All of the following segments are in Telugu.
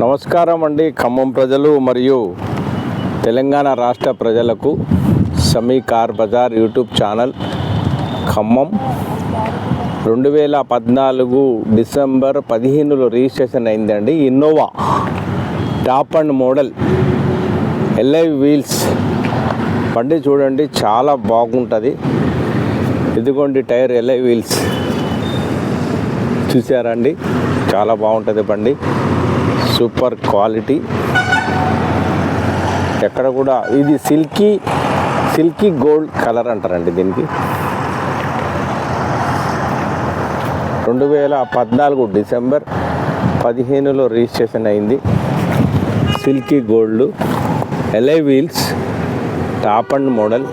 నమస్కారం అండి ఖమ్మం ప్రజలు మరియు తెలంగాణ రాష్ట్ర ప్రజలకు. Sami car bazaar YouTube channel Khammam. రెండు వేల పద్నాలుగు డిసెంబర్ పదిహేనులో రిజిస్ట్రేషన్ అయిందండి. Innova top end model alloy wheels బండి చూడండి చాలా బాగుంటుంది. ఇదిగోండి టైర్ ఎల్ఐ వీల్స్. చూసారండి చాలా బాగుంటుంది బండి. Super quality. ఎక్కడ కూడా ఇది సిల్కీ సిల్కీ గోల్డ్ కలర్ అంటారండి దీనికి. రెండు వేల పద్నాలుగు డిసెంబర్ పదిహేనులో రిజిస్ట్రేషన్ అయింది. Silky gold alloy wheels top end model.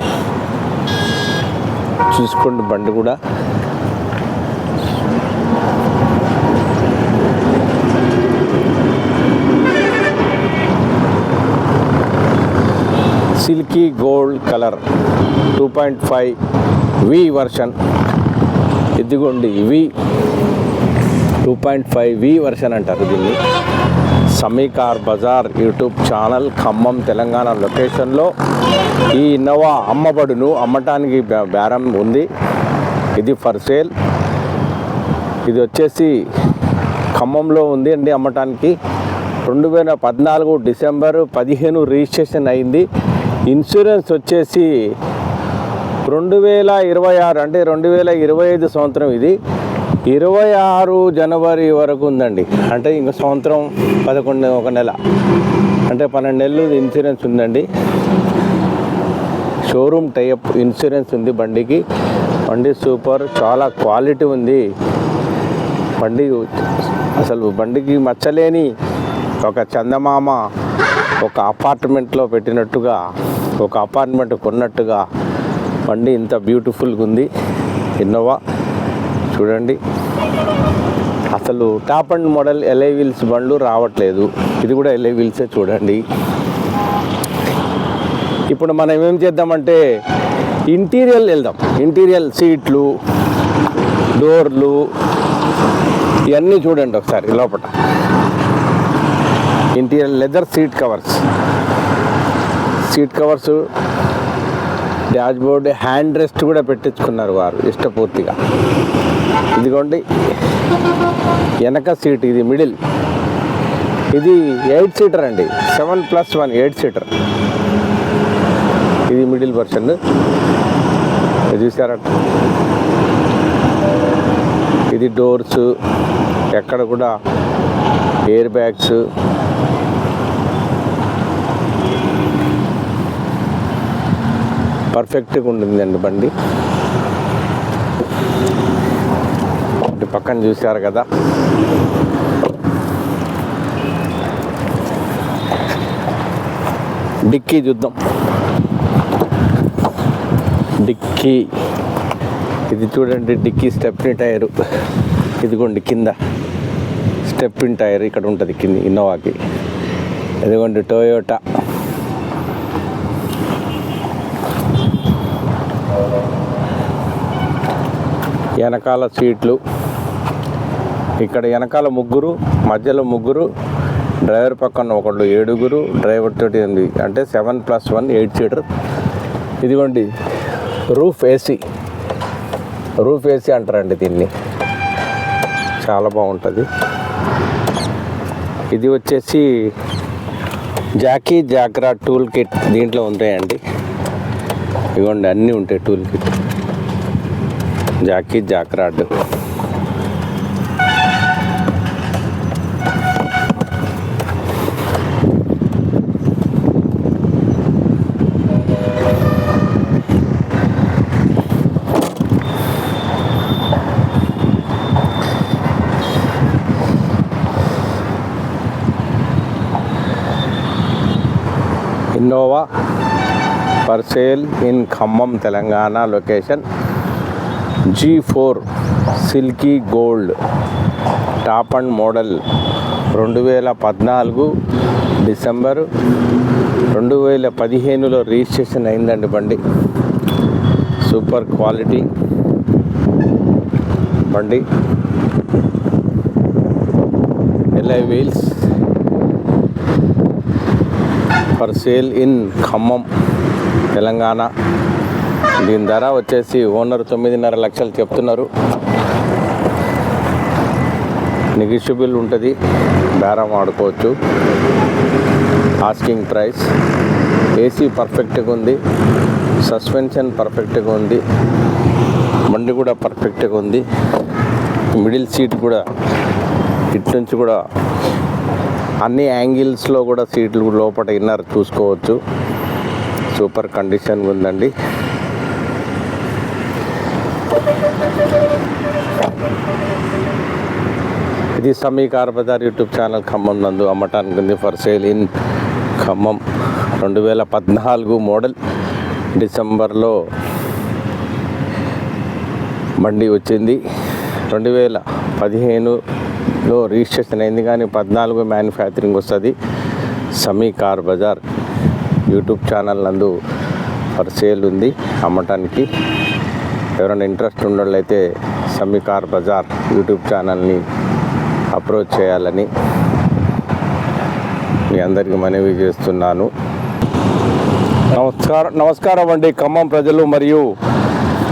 చూసుకోండి బండి కూడా. Silky gold colour two point five V version. ఇదిగోండి V two point five V version అంటారు దీన్ని. సమీకార్ బజార్ యూట్యూబ్ ఛానల్ ఖమ్మం తెలంగాణ లొకేషన్లో ఈ ఇన్నోవా అమ్మబడును అమ్మటానికి బేరం ఉంది. ఇది ఫర్ సేల్. ఇది వచ్చేసి ఖమ్మంలో ఉంది అండి అమ్మటానికి. రెండు వేల పద్నాలుగు డిసెంబరు పదిహేను రిజిస్ట్రేషన్ అయింది. ఇన్సూరెన్స్ వచ్చేసి రెండు వేల ఇరవై ఆరు అంటే రెండు వేల ఇరవై ఐదు సంవత్సరం ఇది. ఇరవై ఆరు జనవరి వరకు ఉందండి. అంటే ఇంక సంవత్సరం పదకొండు ఒక నెల. అంటే పన్నెండు నెలలు ఇన్సూరెన్స్ ఉందండి. షోరూమ్ టైప్ ఇన్సూరెన్స్ ఉంది బండికి. బండి సూపర్ చాలా క్వాలిటీ ఉంది. బండి అసలు బండికి మచ్చలేని ఒక చందమామ ఒక అపార్ట్మెంట్లో పెట్టినట్టుగా ఒక అపార్ట్మెంట్ కొన్నట్టుగా బండి ఇంత బ్యూటిఫుల్గా ఉంది. ఇన్నోవా చూడండి. అసలు top end model alloy wheels బండ్లు రావట్లేదు. ఇది కూడా ఎల్ఐ వీల్సే చూడండి. ఇప్పుడు మనం ఏం చేద్దామంటే ఇంటీరియల్ వెళ్దాం. ఇంటీరియల్ సీట్లు డోర్లు ఇవన్నీ చూడండి ఒకసారి లోపల interior leather seat covers seat covers dashboard hand rest కూడా పెట్టించుకున్నారు వారు ఇష్టపూర్తిగా. ఇదిగోండి వెనక సీట్ ఇది మిడిల్. ఇది ఎయిట్ సీటర్ అండి seven plus one eight seater. ఇది మిడిల్ వర్షన్. ఇది ఇది డోర్స్ ఎక్కడ కూడా ఎయిర్ బ్యాగ్స్ పర్ఫెక్ట్గా ఉంటుందండి బండి. ఇటు పక్కన చూశారు కదా. డిక్కీ చూద్దాం. డిక్కీ. ఇది చూడండి డిక్కీ స్టెప్ని టైరు. ఇదిగోండి కింద. స్టెప్పిన్ టైర్ ఇక్కడ ఉంటుంది కింద ఇన్నోవాకి. ఇదిగోండి టొయోటా. వెనకాల సీట్లు. ఇక్కడ వెనకాల ముగ్గురు మధ్యలో ముగ్గురు డ్రైవర్ పక్కన ఒకళ్ళు ఏడుగురు డ్రైవర్ తోటి ఉంది. అంటే seven plus one eight seater. ఇదిగోండి రూఫ్ ఏసీ. రూఫ్ ఏసీ అంటారండి దీన్ని. చాలా బాగుంటుంది. ఇది వచ్చేసి జాకీ జాగ్రా టూల్ కిట్. దీంట్లో ఉంటాయండి. ఇవ్వండి అన్నీ ఉంటాయి tool kit. Jack jack rod. Innova for sale in Khammam Telangana location. G four silky gold top end model రెండు వేల పద్నాలుగు డిసెంబర్ రెండు వేల పదిహేనులో రిజిస్ట్రేషన్ అయిందండి బండి. సూపర్ క్వాలిటీ బండి. Alloy wheels for sale in Khammam Telangana. దీని ధర వచ్చేసి ఓనర్ తొమ్మిదిన్నర లక్షలు చెప్తున్నారు. నెగిషియబుల్ ఉంటుంది. బేరం ఆడుకోవచ్చు ఆస్కింగ్ ప్రైస్ ఏసీ పర్ఫెక్ట్గా ఉంది. సస్పెన్షన్ పర్ఫెక్ట్గా ఉంది. బండి కూడా పర్ఫెక్ట్గా ఉంది. మిడిల్ సీట్ కూడా ఇటు నుంచి కూడా అన్ని యాంగిల్స్లో కూడా సీట్లు లోపల ఇన్నర్ చూసుకోవచ్చు. సూపర్ కండిషన్ ఉందండి. ఇది Sami car Bazar YouTube channel Khammam నందు అమ్మటానికి ఉంది ఫర్ సేల్ ఇన్ ఖమ్మం. రెండు వేల పద్నాలుగు మోడల్ డిసెంబర్లో బండి వచ్చింది. రెండు వేల పదిహేనులో రిజిస్ట్రేషన్ అయింది కానీ పద్నాలుగు మ్యానుఫ్యాక్చరింగ్ వస్తుంది Sami car Bazar YouTube channel నందు ఫర్ సేల్ ఉంది అమ్మటానికి. ఎవరైనా ఇంట్రెస్ట్ ఉన్నోళ్ళైతే సమీ కార్ బజార్ యూట్యూబ్ ఛానల్ని అప్రోచ్ చేయాలని మీ అందరికీ మనవి చేస్తున్నాను. నమస్కారం నమస్కారం అండి. ఖమ్మం ప్రజలు మరియు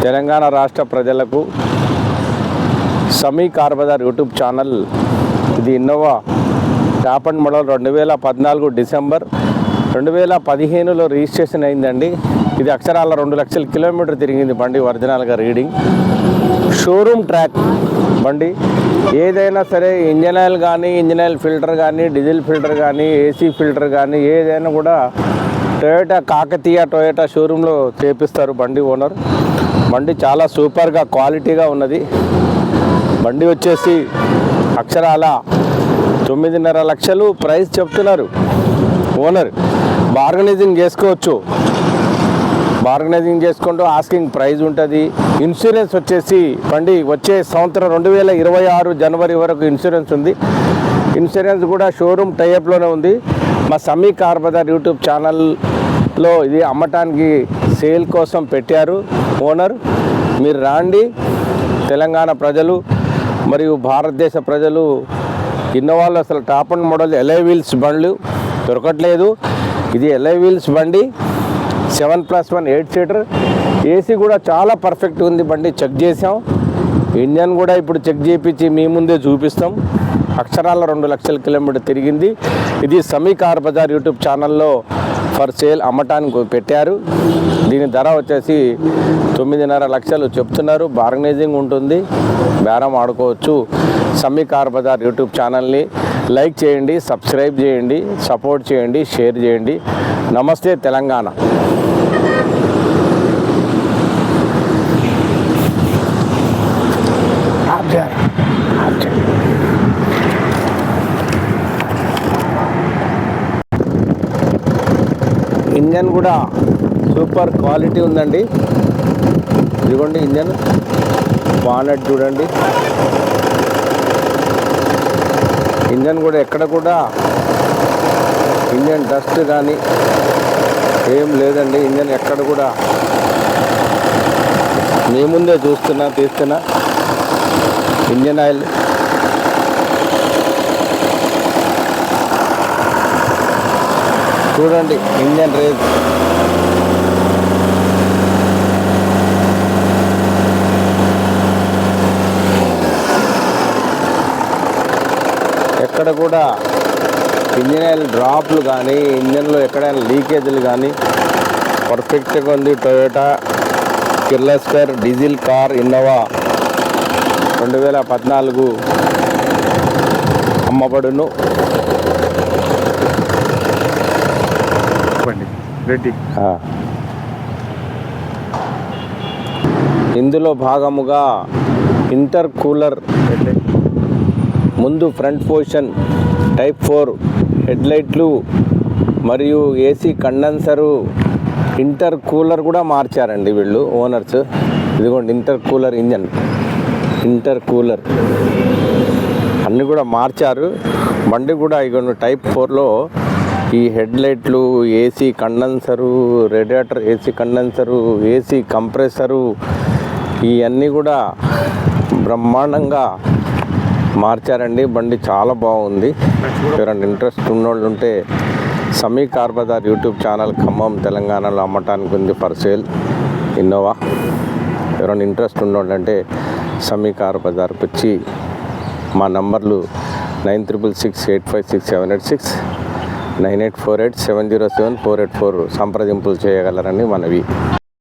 తెలంగాణ రాష్ట్ర ప్రజలకు సమీ కార్బదార్ యూట్యూబ్ ఛానల్ ఇది ఇన్నోవా టాప్ అండ్ మోడల్ రెండు వేల పద్నాలుగు డిసెంబర్ రెండు వేల పదిహేనులో రిజిస్ట్రేషన్ అయిందండి. ఇది అక్షరాల రెండు లక్షల కిలోమీటర్ తిరిగింది బండి ఒరిజినల్గా రీడింగ్. షోరూమ్ ట్రాక్ బండి ఏదైనా సరే ఇంజన్ ఆయిల్ కానీ ఇంజన్ ఆయిల్ ఫిల్టర్ కానీ డీజిల్ ఫిల్టర్ కానీ ఏసీ ఫిల్టర్ కానీ ఏదైనా కూడా టొయోటా కాకతీయ టొయోటా షోరూంలో చేపిస్తారు బండి ఓనర్. బండి చాలా సూపర్గా క్వాలిటీగా ఉన్నది. బండి వచ్చేసి అక్షరాల తొమ్మిదిన్నర లక్షలు ప్రైస్ చెప్తున్నారు. ఓనర్ బార్గనైజింగ్ చేసుకోవచ్చు. ఆర్గనైజింగ్ చేసుకుంటూ ఆస్కింగ్ ప్రైజ్ ఉంటుంది. ఇన్సూరెన్స్ వచ్చేసి బండి వచ్చే సంవత్సరం రెండు వేల ఇరవై ఆరు జనవరి వరకు ఇన్సూరెన్స్ ఉంది. ఇన్సూరెన్స్ కూడా షోరూమ్ టైప్లోనే ఉంది. మా సమీ కార్ బజార్ యూట్యూబ్ ఛానల్లో ఇది అమ్మటానికి సేల్ కోసం పెట్టారు. ఓనర్ మీరు రాండి. తెలంగాణ ప్రజలు మరియు భారతదేశ ప్రజలు ఇన్నోవాళ్ళు అసలు top end model alloy wheels బండ్లు దొరకట్లేదు. ఇది ఎలై వీల్స్ బండి. Seven plus one eight seater. AC కూడా చాలా పర్ఫెక్ట్ ఉంది బండి చెక్ చేసాం ఇంజన్ కూడా ఇప్పుడు చెక్ చేయించి మీ ముందే చూపిస్తాం. అక్షరాల రెండు లక్షల కిలోమీటర్ తిరిగింది. ఇది సమీ కార్ బజార్ యూట్యూబ్ ఛానల్లో ఫర్ సేల్ అమ్మటానికి పెట్టారు. దీని ధర వచ్చేసి తొమ్మిదిన్నర లక్షలు చెప్తున్నారు. బార్గనైజింగ్ ఉంటుంది. బేరం ఆడుకోవచ్చు. సమీ కార్ బజార్ యూట్యూబ్ ఛానల్ని లైక్ చేయండి సబ్స్క్రైబ్ చేయండి సపోర్ట్ చేయండి షేర్ చేయండి. నమస్తే తెలంగాణ. ఇంజన్ కూడా సూపర్ క్వాలిటీ ఉందండి. ఇదిగోండి ఇంజన్. బానెట్ చూడండి. ఇంజన్ కూడా ఎక్కడ కూడా ఇంజన్ డస్ట్ కానీ ఏం లేదండి ఇంజన్ ఎక్కడ కూడా. మీ ముందే చూస్తున్నా తీస్తున్నా. Engine oil. చూడండి ఇంజన్ రేజ్. ఎక్కడ కూడా ఇంజన్ ఆయిల్ డ్రాప్లు కానీ ఇంజన్లో ఎక్కడైనా లీకేజీలు కానీ పర్ఫెక్ట్గా ఉంది Toyota Kirloskar diesel car Innova. రెండు వేల పద్నాలుగు అమ్మబడును. రెడ్డి. ఇందులో భాగముగా ఇంటర్ కూలర్ ముందు ఫ్రంట్ పొజిషన్ టైప్ ఫోర్ హెడ్లైట్లు మరియు ఏసీ కండెన్సరు ఇంటర్ కూలర్ కూడా మార్చారండి వీళ్ళు ఓనర్స్. ఇదిగోండి intercooler engine. Intercooler అన్నీ కూడా మార్చారు. బండి కూడా ఇగోండి టైప్ ఫోర్లో ఈ హెడ్లైట్లు AC condenser radiator AC condenser AC compressor ఇవన్నీ కూడా బ్రహ్మాండంగా మార్చారండి. బండి చాలా బాగుంది. ఎవరైనా ఇంట్రెస్ట్ ఉన్నోళ్ళు ఉంటే Sami car Bazar YouTube channel Khammam తెలంగాణలో అమ్మటానికి ఉంది ఫర్ సేల్. ఇన్నోవా. ఎవరైనా ఇంట్రెస్ట్ ఉన్నోళ్ళు అంటే సమీ కార్ బజార్కి వచ్చి మా నంబర్లు nine triple six eight five six seven eight six nine eight four eight seven zero seven four eight four సంప్రదింపులు చేయగలరని మనవి.